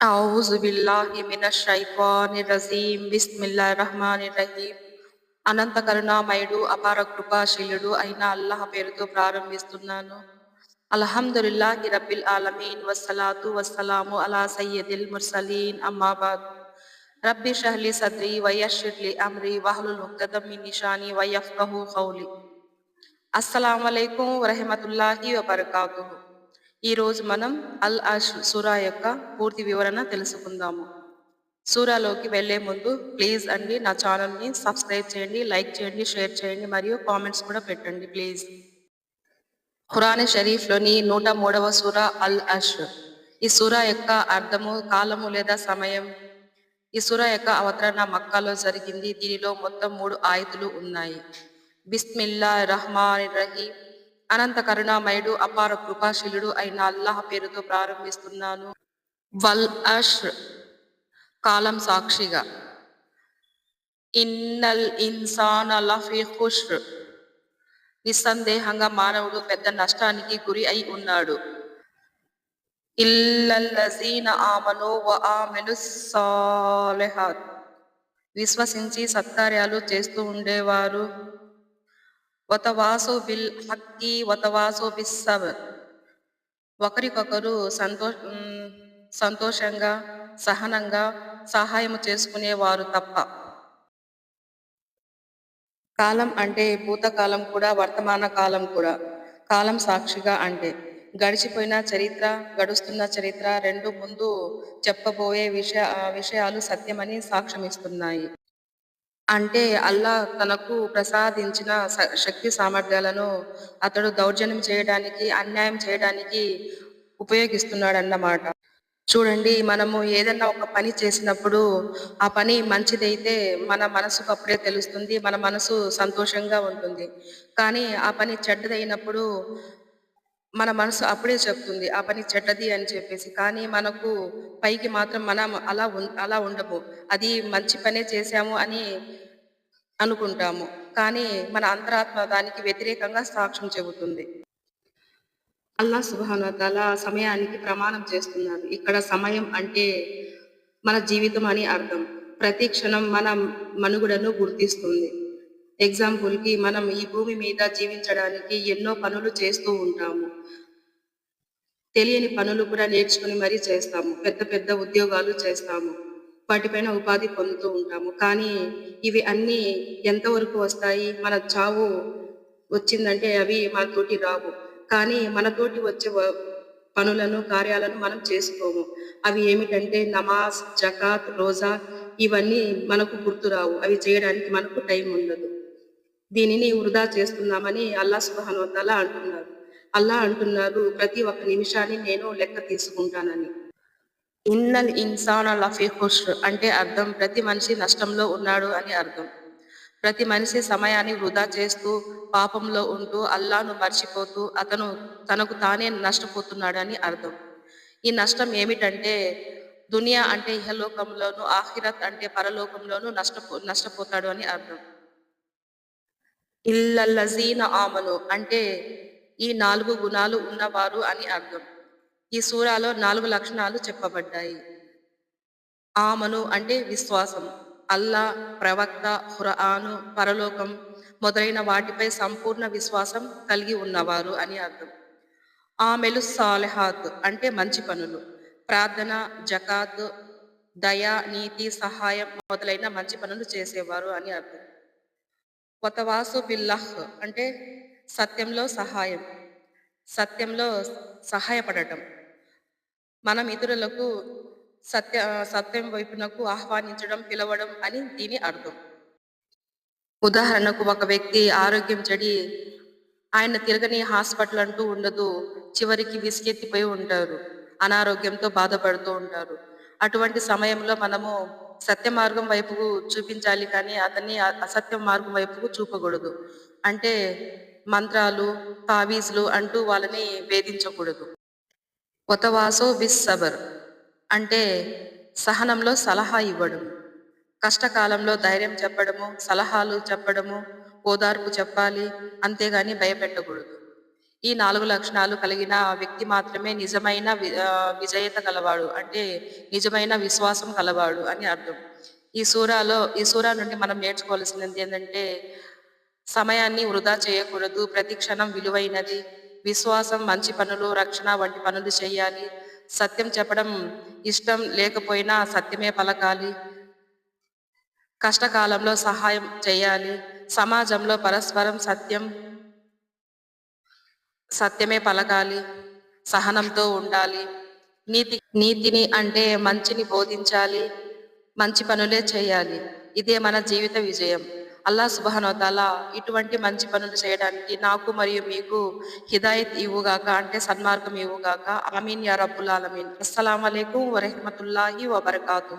أعوذ بالله من الشيطان الرجيم بسم الله الرحمن الرحيم అనంత కరుణామయుడు అపార కృపాశీలుడు అయిన అల్లాహ్ పేరుతో ప్రారంభిస్తున్నాను అల్హమ్దులిల్లాహి రబ్బిల్ ఆలమీన్ వస్సలాతు వస్సలాము అలా సయ్యదిల్ ముర్సలీన్ అమ్మాబాద్ రబ్బి షహ్లి సద్రి వయషిర్లి అమ్రి వహలుల్ ఉక్తదం మిన్ నిషాని వయఫ్కహు ఖౌలి అస్సలాము అలైకుం వరహమతుల్లాహి వబర్కాతుహు ఈరోజు మనం అల్ అష్ సూరా యొక్క పూర్తి వివరణ తెలుసుకుందాము. సూరాలోకి వెళ్ళే ముందు ప్లీజ్ అండి నా ఛానల్ని సబ్స్క్రైబ్ చేయండి లైక్ చేయండి షేర్ చేయండి మరియు కామెంట్స్ కూడా పెట్టండి ప్లీజ్. ఖురాన్ షరీఫ్లోని నూట మూడవ సూరా అల్ అష్. ఈ సూరా యొక్క అర్థము కాలము లేదా సమయం. ఈ సూరా యొక్క అవతరణ మక్కాలో జరిగింది. దీనిలో మొత్తం మూడు ఆయుతులు ఉన్నాయి. బిస్మిల్లా రహమాన్ రహీం అనంత కరుణామయుడు అపార కృపాశీలుడు అయిన అల్లాహ్ పేరుతో ప్రారంభిస్తున్నాను. వల్ అష్ కాలం సాక్షిగా. ఇన్నల్ ఇన్సాన్ లఫీ ఖుష్ నిస్సందేహంగా మానవుడు పెద్ద నష్టానికి గురి అయి ఉన్నాడు. ఇల్లల్లజీన ఆమను వ ఆమెను సాలెహాత్ విశ్వసించి సత్కార్యాలు చేస్తూ ఉండేవారు. వతవాసో బిల్ హక్కి వతవాసో బిస్సబర్ ఒకరికొకరు సంతో సంతోషంగా సహనంగా సహాయం చేసుకునేవారు తప్ప. కాలం అంటే భూతకాలం కూడా వర్తమాన కాలం కూడా. కాలం సాక్షిగా అంటే గడిచిపోయిన చరిత్ర గడుస్తున్న చరిత్ర రెండు ముందు చెప్పబోయే విషయ విషయాలు సత్యమని సాక్ష్యమిస్తున్నాయి. అంటే అల్లా తనకు ప్రసాదించిన శక్తి సామర్థ్యాలను అతడు దౌర్జన్యం చేయడానికి అన్యాయం చేయడానికి ఉపయోగిస్తున్నాడన్నమాట. చూడండి మనము ఏదన్నా ఒక పని చేసినప్పుడు ఆ పని మంచిదైతే మన మనసుకు అప్పుడే తెలుస్తుంది మన మనసు సంతోషంగా ఉంటుంది. కానీ ఆ పని చెడ్డదైనప్పుడు మన మనసు అప్పుడే చెప్తుంది ఆ పని చెడ్డది అని చెప్పేసి. కానీ మనకు పైకి మాత్రం మనం అలా అలా ఉండము. అది మంచి పనే చేశాము అని అనుకుంటాము. కానీ మన అంతరాత్మ దానికి వ్యతిరేకంగా సాక్ష్యం చెబుతుంది. అల్లా సుభానతల సమయానికి ప్రమాణం చేస్తున్నారు. ఇక్కడ సమయం అంటే మన జీవితం అని అర్థం. ప్రతి క్షణం మన మనుగుడను గుర్తిస్తుంది. ఎగ్జాంపుల్కి మనం ఈ భూమి మీద జీవించడానికి ఎన్నో పనులు చేస్తూ ఉంటాము. తెలియని పనులు కూడా నేర్చుకుని మరీ చేస్తాము. పెద్ద పెద్ద ఉద్యోగాలు చేస్తాము. వాటిపైన ఉపాధి పొందుతూ ఉంటాము. కానీ ఇవి అన్నీ ఎంతవరకు వస్తాయి? మన చావు వచ్చిందంటే అవి మనతోటి రావు. కానీ మనతోటి వచ్చే పనులను కార్యాలను మనం చేసుకోము. అవి ఏమిటంటే నమాజ్ జకాత్ రోజా ఇవన్నీ మనకు గుర్తురావు అవి చేయడానికి మనకు టైం ఉండదు. దీనిని వృధా చేస్తున్నామని అల్లా సుబహానువతాల అంటున్నారు. అల్లా అంటున్నారు ప్రతి ఒక్క నిమిషాన్ని నేను లెక్క తీసుకుంటానని. ఇన్నల్ ఇన్సాన్ లఫీ హుష్ అంటే అర్థం ప్రతి మనిషి నష్టంలో ఉన్నాడు అని అర్థం. ప్రతి మనిషి సమయాన్ని వృధా చేస్తూ పాపంలో ఉంటూ అల్లాను మర్చిపోతూ అతను తనకు తానే నష్టపోతున్నాడని అర్థం. ఈ నష్టం ఏమిటంటే దునియా అంటే ఇహలోకంలోను ఆఖిరత్ అంటే పరలోకంలోను నష్టపో నష్టపోతాడు అని అర్థం. ఇల్లల్లజీన ఆమను అంటే ఈ నాలుగు గుణాలు ఉన్నవారు అని అర్థం. ఈ సూరాలో నాలుగు లక్షణాలు చెప్పబడ్డాయి. ఆమను అంటే విశ్వాసం అల్లా ప్రవక్త హురాను పరలోకం మొదలైన వాటిపై సంపూర్ణ విశ్వాసం కలిగి ఉన్నవారు అని అర్థం. ఆమెలు సాలెహాత్ అంటే మంచి పనులు ప్రార్థన జకాత్ దయ నీతి సహాయం మొదలైన మంచి పనులు చేసేవారు అని అర్థం. కొతవాసు బిల్లహ్ అంటే సత్యంలో సహాయం సత్యంలో సహాయపడటం. మనం ఇతరులకు సత్య సత్యం వైపునకు ఆహ్వానించడం పిలవడం అని దీని అర్థం. ఉదాహరణకు ఒక వ్యక్తి ఆరోగ్యం చెడి ఆయన తిరగని హాస్పిటల్ అంటూ ఉండదు చివరికి విసికెత్తిపోయి ఉంటారు అనారోగ్యంతో బాధపడుతూ ఉంటారు. అటువంటి సమయంలో మనము సత్య మార్గం వైపుకు చూపించాలి కానీ అతన్ని అసత్య మార్గం వైపుకు చూపకూడదు. అంటే మంత్రాలు తావీజులు అంటూ వాళ్ళని వేధించకూడదు. కొతవాసో బిస్ సబర్ అంటే సహనంలో సలహా ఇవ్వడం. కష్టకాలంలో ధైర్యం చెప్పడము సలహాలు చెప్పడము ఓదార్పు చెప్పాలి అంతేగాని భయపెట్టకూడదు. ఈ నాలుగు లక్షణాలు కలిగిన వ్యక్తి మాత్రమే నిజమైన విజయత కలవాడు అంటే నిజమైన విశ్వాసం కలవాడు అని అర్థం. ఈ సూరాలో ఈ సూరా నుండి మనం నేర్చుకోవాల్సింది ఏంటంటే సమయాన్ని వృధా చేయకూడదు. ప్రతి క్షణం విలువైనది. విశ్వాసం మంచి పనులు రక్షణ వంటి పనులు చేయాలి. సత్యం చెప్పడం ఇష్టం లేకపోయినా సత్యమే పలకాలి. కష్టకాలంలో సహాయం చేయాలి. సమాజంలో పరస్పరం సత్యం సత్యమే పలకాలి. సహనంతో ఉండాలి. నీతి నీతిని అంటే మంచిని బోధించాలి. మంచి పనులే చేయాలి. ఇదే మన జీవిత విజయం. అల్లా సుబహనోతాల ఇటువంటి మంచి పనులు చేయడానికి నాకు మరియు మీకు హిదాయత్ ఇవ్వుగాక అంటే సన్మార్గం ఇవ్వుగాక. ఆమీన్ యా రబ్బుల్ ఆలమీన్. అస్సలం అయికం వరహమతుల్లాహి వబర్కాతు